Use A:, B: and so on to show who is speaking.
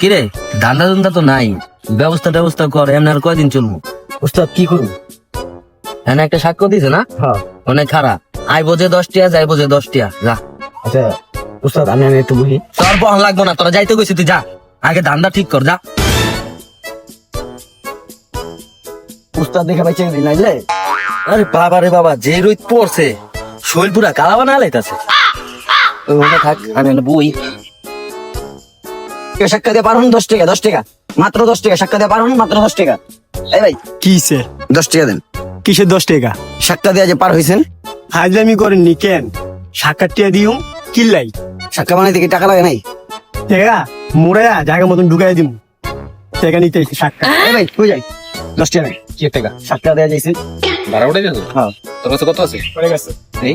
A: কিরে ধান্দা ধন্দা তো নাই। ব্যবস্থা ব্যবস্থা কর এমনি আর কয়দিন চলবো?
B: উস্তাদ কি করুন
A: এখানে একটা সাক্ষ্য দিছে না?
B: হ্যাঁ।
A: অনেক খারাপ। আই বোঝে দশ টিয়া যাই বোঝে দশ টিয়া যা।
B: আচ্ছা উস্তাদ আমি আমি একটু বলি
A: তোর বহন লাগবো না তোরা যাইতে গেছি তুই যা। আগে ধান্দা ঠিক কর যা।
B: উস্তাদ দেখে পাইছে
A: আরে বাবা রে বাবা যে রোদ পড়ছে শরীর পুরা কালা বানা লাইতাছে
B: ওখানে থাক আমি বই। সাক্ষা দিয়ে পারুন দশ টাকা দশ টাকা। মাত্র দশ টাকা সাক্ষা দিয়ে পারুন মাত্র দশ টাকা। এই ভাই
C: কিসে
B: দশ টাকা দেন।
C: কিসের দশ টাকা?
B: সাক্ষা দিয়ে যে পার হয়েছেন
C: হাজলামি করেননি কেন? সাক্ষাৎ টিয়া দিও কিল্লাই
B: সাক্ষা বানাইতে কি টাকা লাগে নাই?
C: টাকা মোড়ে জায়গা মতন ঢুকাই দিম। টাকা নিতে এসে সাক্ষাৎ।
B: এই ভাই কই যাই? দশ টাকা নাই
D: কি টাকা?
B: সাক্ষা দেওয়া যাইছে।
D: ভাড়া উঠে গেছে
B: হ্যাঁ।
D: তোর কাছে কত আছে?
C: পড়ে গেছে।
B: এই?